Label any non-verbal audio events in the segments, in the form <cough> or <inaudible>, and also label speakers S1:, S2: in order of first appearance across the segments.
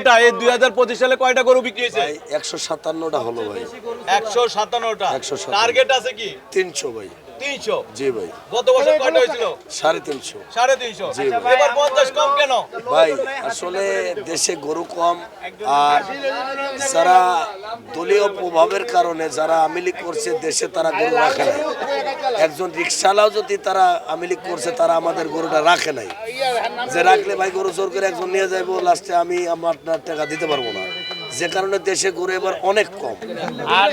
S1: এটা এই দুই হাজার পঁচিশ সালে কয়টা গরু বিক্রি হয়েছে?
S2: একশো সাতান্নটা হলো ভাই।
S1: একশো সাতান্নটা।
S2: 157
S1: টার্গেট আছে কি?
S2: তিনশো ভাই।
S1: তিনশো।
S2: জি ভাই।
S1: গত বছর কয়টা হয়েছিল?
S2: সাড়ে তিনশো।
S1: সাড়ে তিনশো।
S2: ভাই।
S1: এবার পঞ্চাশ কম কেন?
S2: ভাই আসলে দেশে গরু কম আর যারা দলীয় প্রভাবের কারণে যারা আমিলি করছে দেশে তারা গরু রাখে নাই। একজন রিক্সালাও যদি তারা আমিলি করছে তারা আমাদের গরুটা রাখে নাই। যে রাখলে ভাই গরু জোর করে একজন নিয়ে যাইবো লাস্টে আমি আমার আপনার টাকা দিতে পারব না। যে কারণে দেশে ঘুরে এবার অনেক কম।
S3: আর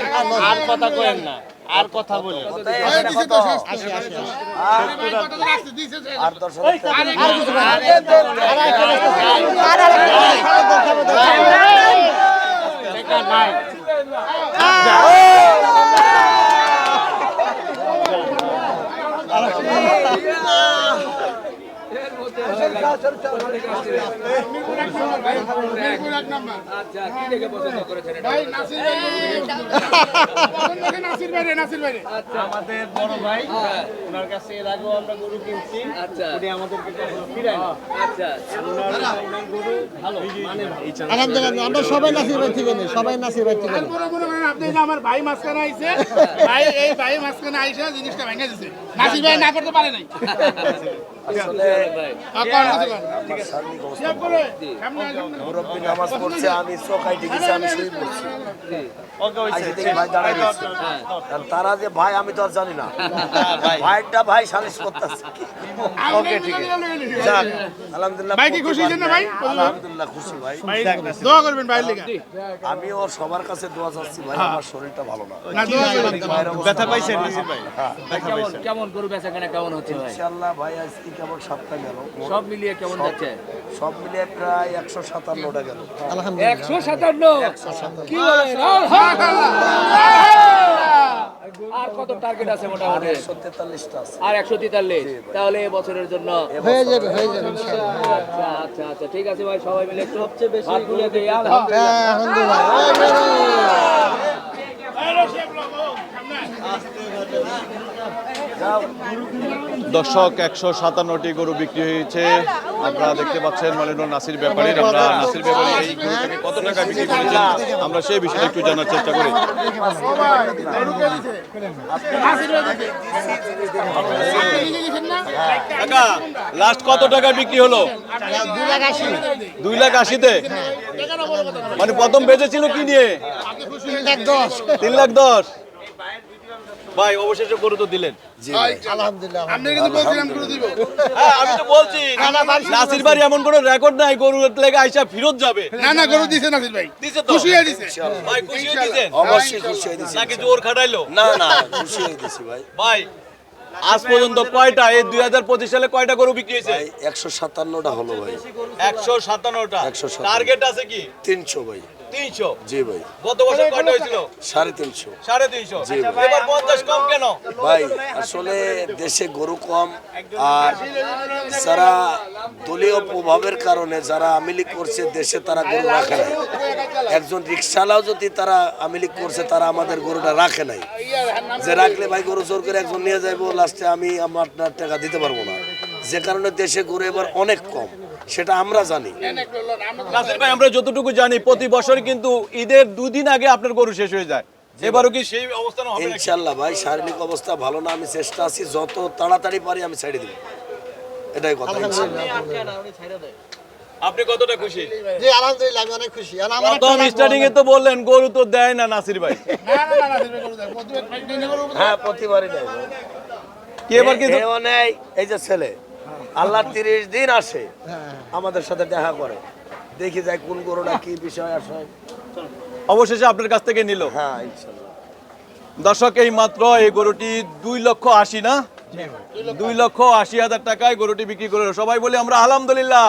S3: আর কথা করেন না আর কথা বলেন।
S2: আর দশ হাজার টাকা।
S3: আমাদের বড় ভাই ওনার কাছে এর আগেও আমরা গরু কিনছি। উনি আমাদেরকে ফিরায় না। ওনার ওনার গরু ভালো মানে
S4: আলহামদুলিল্লাহ আমরা সবাই নাসির ভাই থেকে নেই সবাই নাসির ভাই থেকে
S5: আপনি যে আমার ভাই মাঝখানে আইছে ভাই এই ভাই মাঝখানে আইসা জিনিসটা ভেঙে দিছে। নাসির ভাই না করতে পারে নাই। <laughs>
S2: মুরব্বী নামাজ পড়ছে আমি চোখাই পড়ছি রয়েছে। আর তারা যে ভাই আমি তো আর জানি না। ভাইটা ভাই সালিশ করতেছে। ওকে ঠিক আছে। আলহামদুলিল্লাহ।
S5: ভাই কি খুশি না ভাই?
S2: আলহামদুলিল্লাহ খুশি ভাই।
S5: দোয়া করবেন ভাইয়ের লেগে।
S2: আমি ওর সবার কাছে দোয়া চাচ্ছি ভাই। আমার শরীরটা ভালো না।
S5: না দোয়া করবেন।
S2: ভাইয়ের
S1: পাইছেন ভাই?
S6: কেমন কেমন গরু বেচা কেনা কেমন হচ্ছে ভাই?
S2: ইনশাআল্লাহ ভাই আজকে কেমন সাতটা গেল
S6: সব মিলিয়ে কেমন যাচ্ছে
S2: সব মিলিয়ে প্রায় একশো সাতান্নটা গেল
S6: একশো সাতান্ন কি বলেন আর কত টার্গেট আছে মোটামুটি
S2: একশো তেতাল্লিশটা আছে
S6: আর একশো তেতাল্লিশ তাহলে এ বছরের জন্য
S4: হয়ে যাবে হয়ে যাবে ইনশাআল্লাহ।
S6: আচ্ছা আচ্ছা আচ্ছা ঠিক আছে ভাই সবাই মিলে একটু সবচেয়ে বেশি হাত তুলে দিই আলহামদুলিল্লাহ
S4: হ্যাঁ, আলহামদুলিল্লাহ এই বেরো।
S1: দর্শক একশো সাতান্নটি গরু বিক্রি হয়েছে। আপনারা দেখতে পাচ্ছেন মালিনুর নাসির ব্যাপারী। আমরা নাসির ব্যাপারী এই গরুটাকে কত টাকা বিক্রি করেছেন? আমরা সেই বিষয়ে একটু জানার চেষ্টা করি। লাস্ট কত টাকা বিক্রি হলো?
S4: দুই লাখ
S1: আশিতে। মানে প্রথম বেঁচেছিল কি নিয়ে?
S4: তিন লাখ দশ।
S1: ভাই অবশেষে গরু তো দিলেন।
S4: আলহামদুলিল্লাহ
S5: আপনি কিন্তু বলছিলাম করে দিব।
S1: হ্যাঁ আমি তো বলছি নাসির বাড়ি এমন কোনো রেকর্ড নাই গরু লেগে আইসা ফেরত যাবে।
S5: না না গরু দিছে নাসির ভাই।
S1: দিছে তো।
S5: খুশি হয়ে দিছে।
S1: ভাই খুশি হয়ে দিছেন?
S2: অবশ্যই খুশি হয়ে দিছি।
S1: নাকি জোর খাটাইলো?
S2: না না খুশি হয়ে দিছি ভাই।
S1: ভাই আজ পর্যন্ত কয়টা? এই দুই হাজার পঁচিশ সালে কয়টা গরু বিক্রি হয়েছে?
S2: একশো সাতান্নটা হলো ভাই।
S1: একশো সাতান্নটা?
S2: 157
S1: টার্গেট আছে কি?
S2: তিনশো ভাই।
S1: তিনশো?
S2: জি ভাই।
S1: গত বছর কয়টা হয়েছিল?
S2: সাড়ে তিনশো।
S1: সাড়ে তিনশো।
S2: জি ভাই।
S1: এবার পঞ্চাশ কম কেন?
S2: ভাই আসলে দেশে গরু কম আর যারা দলীয় প্রভাবের কারণে যারা আমিলি করছে দেশে তারা গরু রাখে একজন রিক্সাওয়ালাও যদি তারা আমিলি করছে তারা আমাদের গরুটা রাখে নাই। যে রাখলে ভাই গরু জোর করে একজন নিয়ে যাইবো লাস্টে আমি আমার আপনার টাকা দিতে পারব না। যে কারণে দেশে গরু এবার অনেক কম সেটা আমরা জানি।
S1: নাসির ভাই আমরা যতটুকু জানি প্রতি বছর কিন্তু ঈদের দুদিন আগে আপনার গরু শেষ হয়ে যায়। এবারও কি সেই অবস্থান হবে নাকি?
S2: ইনশাল্লাহ ভাই শারীরিক অবস্থা ভালো না আমি চেষ্টা আছি যত তাড়াতাড়ি পারি আমি ছেড়ে দিব। এটাই কথা ইনশাল্লাহ।
S1: আপনি কতটা খুশি?
S4: জি আলহামদুলিল্লাহ আমি অনেক খুশি। আর আমার
S1: প্রথম স্টার্টিং এ তো বললেন গরু তো দেয় না নাসির ভাই।
S5: না না না নাসির ভাই গরু দেয়। প্রতিবার ভাই দিনে গরু
S2: হ্যাঁ প্রতিবারই দেয়।
S1: কি এবার কিন্তু
S2: এও নেই এই যে ছেলে। আল্লাহ তিরিশ দিন আসে আমাদের সাথে দেখা করে। দেখি যায় কোন গরুটা কি বিষয় আসে।
S1: অবশেষে আপনার কাছ থেকে নিল।
S2: হ্যাঁ ইনশাল্লাহ।
S1: দর্শক এই মাত্র এই গরুটি দুই লক্ষ আশি না? দুই লক্ষ আশি হাজার টাকায় গরুটি বিক্রি করে সবাই বলি আমরা আলহামদুলিল্লাহ।